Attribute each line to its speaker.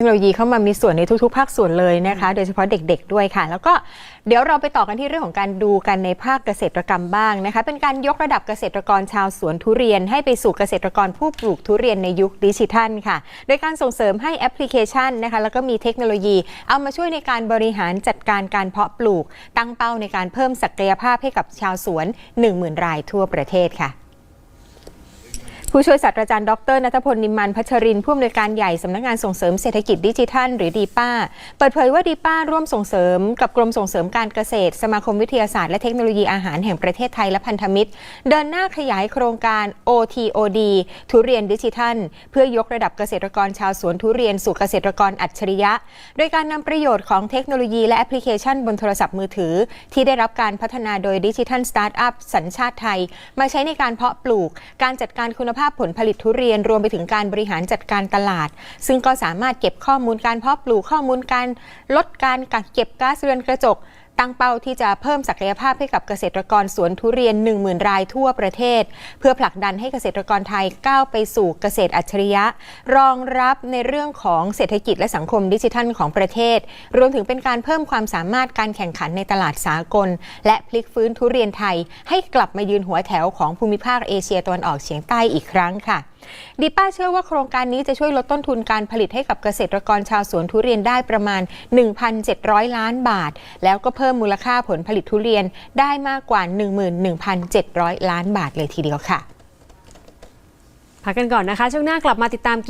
Speaker 1: เทคโนโลยีเข้ามามีส่วนในทุก ๆ ภาคส่วนเลยนะคะ โดยเฉพาะเด็กๆด้วยค่ะ แล้วก็เดี๋ยวเราไปต่อกันที่เรื่องของการดูกันในภาคเกษตรกรรมบ้างนะคะ เป็นการยกระดับเกษตรกรชาวสวนทุเรียน ให้ไปสู่เกษตรกรผู้ปลูกทุเรียนในยุคดิจิทัลค่ะ โดยการส่งเสริมให้แอปพลิเคชันนะคะ แล้วก็มีเทคโนโลยี เอามาช่วยในการบริหารจัดการการเพาะปลูก ตั้งเป้าในการเพิ่มศักยภาพให้กับชาวสวน 10,000 รายทั่วประเทศค่ะ ผู้ช่วยศาสตราจารย์ดรนัทพลนิมมันพัชรินผู้อำนวยการใหญ่สำนักงานส่งเสริมเศรษฐกิจดิจิทัล หรือดีป้า เปิดเผยว่าดีป้าร่วมส่งเสริม กับกรมส่งเสริมการเกษตร สมาคมวิทยาศาสตร์และเทคโนโลยีอาหารแห่งประเทศไทยและพันธมิตร เดินหน้าขยายโครงการ OTOD ทุเรียนดิจิทัล เพื่อยกระดับเกษตรกรชาวสวนทุเรียนสู่เกษตรกรอัจฉริยะ โดยการนำประโยชน์ของเทคโนโลยีและแอปพลิเคชันบนโทรศัพท์มือถือ ที่ได้รับการพัฒนาโดยดิจิทัลสตาร์ทอัพสัญชาติไทย มาใช้ในการเพาะปลูก การจัดการคุณภาพผลผลิตทุเรียนรวมไปถึงการบริหารจัดการตลาด ซึ่งก็สามารถเก็บข้อมูลการเพาะปลูกข้อมูลการลดการกักเก็บก๊าซเรือนกระจก ตั้งเป้าที่จะเพิ่มศักยภาพให้กับเกษตรกรสวนทุเรียน 10,000 รายทั่วประเทศ เพื่อผลักดันให้เกษตรกรไทยก้าวไปสู่เกษตรอัจฉริยะ รองรับในเรื่องของเศรษฐกิจและสังคมดิจิทัลของประเทศ รวมถึงเป็นการเพิ่มความสามารถการแข่งขันในตลาดสากล และพลิกฟื้นทุเรียนไทย ให้กลับมายืนหัวแถวของภูมิภาคเอเชียตะวันออกเฉียงใต้อีกครั้งค่ะดิป้าเชื่อว่าโครงการนี้จะช่วยลดต้นทุนการผลิตให้กับเกษตรกรชาวสวนทุเรียนได้ประมาณ 1,700 ล้านบาท แล้วก็เพิ่มมูลค่าผลผลิตทุเรียนได้มากกว่า 11,700 ล้านบาทเลยทีเดียวค่ะ
Speaker 2: พักกันก่อนนะคะ ช่วงหน้ากลับมาติดตามกิน